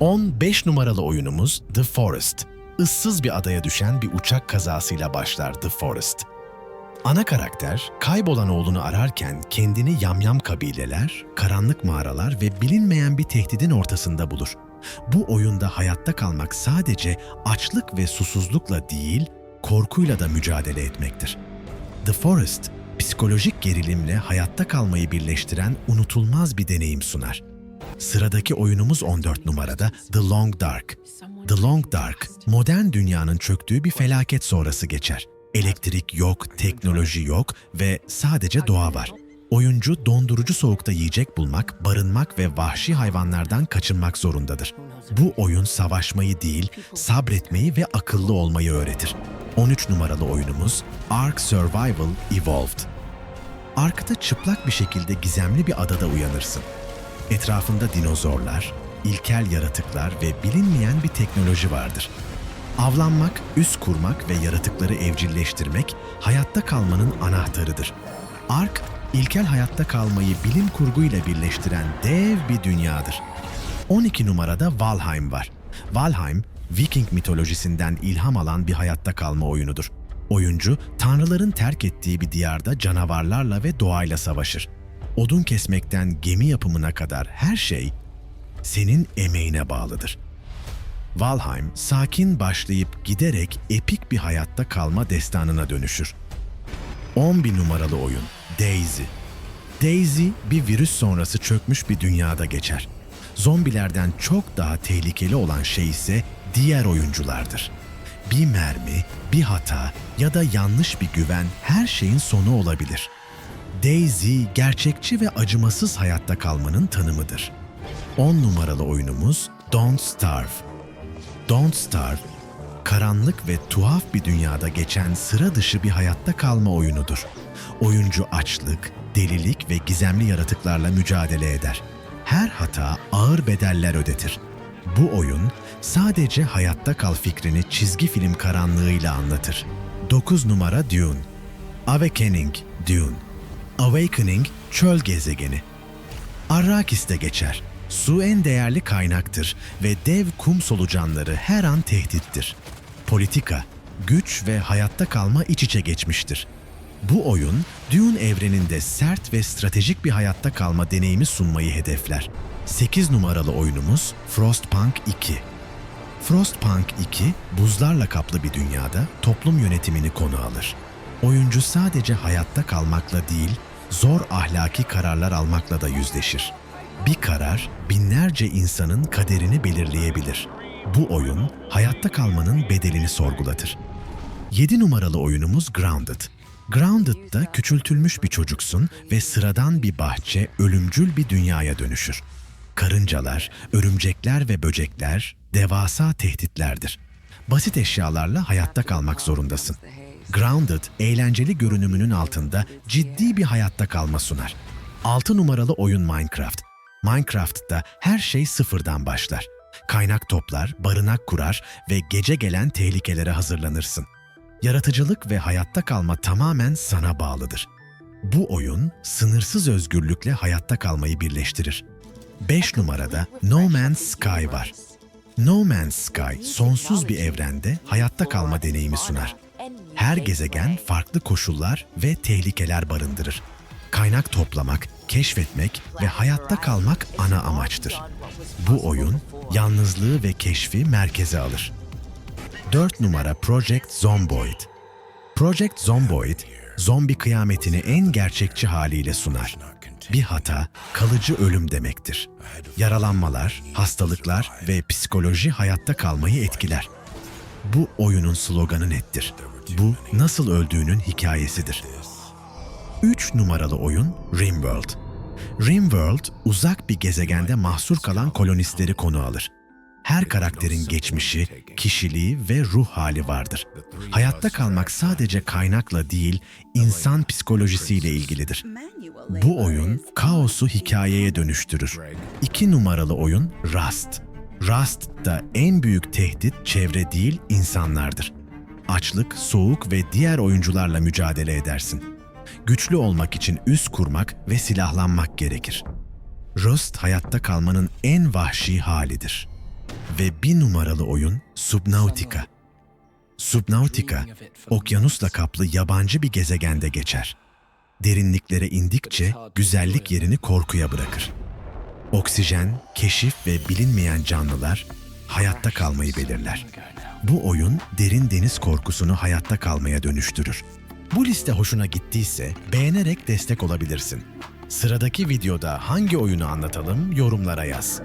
15 numaralı oyunumuz The Forest. Issız bir adaya düşen bir uçak kazasıyla başlar The Forest. Ana karakter kaybolan oğlunu ararken kendini yamyam kabileler, karanlık mağaralar ve bilinmeyen bir tehdidin ortasında bulur. Bu oyunda hayatta kalmak sadece açlık ve susuzlukla değil, korkuyla da mücadele etmektir. The Forest, psikolojik gerilimle hayatta kalmayı birleştiren unutulmaz bir deneyim sunar. Sıradaki oyunumuz 14 numarada The Long Dark. The Long Dark, modern dünyanın çöktüğü bir felaket sonrası geçer. Elektrik yok, teknoloji yok ve sadece doğa var. Oyuncu dondurucu soğukta yiyecek bulmak, barınmak ve vahşi hayvanlardan kaçınmak zorundadır. Bu oyun savaşmayı değil, sabretmeyi ve akıllı olmayı öğretir. 13 numaralı oyunumuz Ark Survival Evolved. Arkada çıplak bir şekilde gizemli bir adada uyanırsın. Etrafında dinozorlar, ilkel yaratıklar ve bilinmeyen bir teknoloji vardır. Avlanmak, üs kurmak ve yaratıkları evcilleştirmek hayatta kalmanın anahtarıdır. Ark, ilkel hayatta kalmayı bilim kurguyla birleştiren dev bir dünyadır. 12 numarada Valheim var. Valheim, Viking mitolojisinden ilham alan bir hayatta kalma oyunudur. Oyuncu, tanrıların terk ettiği bir diyarda canavarlarla ve doğayla savaşır. Odun kesmekten gemi yapımına kadar her şey senin emeğine bağlıdır. Valheim, sakin başlayıp giderek epik bir hayatta kalma destanına dönüşür. 11 numaralı oyun Daisy. Daisy bir virüs sonrası çökmüş bir dünyada geçer. Zombilerden çok daha tehlikeli olan şey ise diğer oyunculardır. Bir mermi, bir hata ya da yanlış bir güven her şeyin sonu olabilir. Daisy gerçekçi ve acımasız hayatta kalmanın tanımıdır. 10 numaralı oyunumuz Don't Starve. Don't Starve, karanlık ve tuhaf bir dünyada geçen sıra dışı bir hayatta kalma oyunudur. Oyuncu açlık, delilik ve gizemli yaratıklarla mücadele eder. Her hata ağır bedeller ödetir. Bu oyun sadece hayatta kal fikrini çizgi film karanlığıyla anlatır. 9 numara Dune. Awakening Dune. Awakening çöl gezegeni. Arrakis'te geçer. Su en değerli kaynaktır ve dev kum solucanları her an tehdittir. Politika, güç ve hayatta kalma iç içe geçmiştir. Bu oyun, Dune evreninde sert ve stratejik bir hayatta kalma deneyimi sunmayı hedefler. 8 numaralı oyunumuz Frostpunk 2. Frostpunk 2, buzlarla kaplı bir dünyada toplum yönetimini konu alır. Oyuncu sadece hayatta kalmakla değil, zor ahlaki kararlar almakla da yüzleşir. Bir karar binlerce insanın kaderini belirleyebilir. Bu oyun hayatta kalmanın bedelini sorgulatır. 7 numaralı oyunumuz Grounded. Grounded'da küçültülmüş bir çocuksun ve sıradan bir bahçe ölümcül bir dünyaya dönüşür. Karıncalar, örümcekler ve böcekler devasa tehditlerdir. Basit eşyalarla hayatta kalmak zorundasın. Grounded, eğlenceli görünümünün altında ciddi bir hayatta kalma sunar. 6 numaralı oyun Minecraft. Minecraft'ta her şey sıfırdan başlar. Kaynak toplar, barınak kurar ve gece gelen tehlikelere hazırlanırsın. Yaratıcılık ve hayatta kalma tamamen sana bağlıdır. Bu oyun sınırsız özgürlükle hayatta kalmayı birleştirir. 5 numarada No Man's Sky var. No Man's Sky sonsuz bir evrende hayatta kalma deneyimi sunar. Her gezegen farklı koşullar ve tehlikeler barındırır. Kaynak toplamak, keşfetmek ve hayatta kalmak ana amaçtır. Bu oyun yalnızlığı ve keşfi merkeze alır. 4 numara Project Zomboid. Project Zomboid, zombi kıyametini en gerçekçi haliyle sunar. Bir hata, kalıcı ölüm demektir. Yaralanmalar, hastalıklar ve psikoloji hayatta kalmayı etkiler. Bu oyunun sloganı nettir. Bu nasıl öldüğünün hikayesidir. 3 numaralı oyun Rimworld. Rimworld, uzak bir gezegende mahsur kalan kolonistleri konu alır. Her karakterin geçmişi, kişiliği ve ruh hali vardır. Hayatta kalmak sadece kaynakla değil, insan psikolojisiyle ilgilidir. Bu oyun kaosu hikayeye dönüştürür. 2 numaralı oyun Rust. Rust'ta en büyük tehdit çevre değil insanlardır. Açlık, soğuk ve diğer oyuncularla mücadele edersin. Güçlü olmak için üs kurmak ve silahlanmak gerekir. Rust hayatta kalmanın en vahşi halidir. Ve bir numaralı oyun Subnautica. Subnautica, okyanusla kaplı yabancı bir gezegende geçer. Derinliklere indikçe güzellik yerini korkuya bırakır. Oksijen, keşif ve bilinmeyen canlılar hayatta kalmayı belirler. Bu oyun derin deniz korkusunu hayatta kalmaya dönüştürür. Bu liste hoşuna gittiyse beğenerek destek olabilirsin. Sıradaki videoda hangi oyunu anlatalım yorumlara yaz.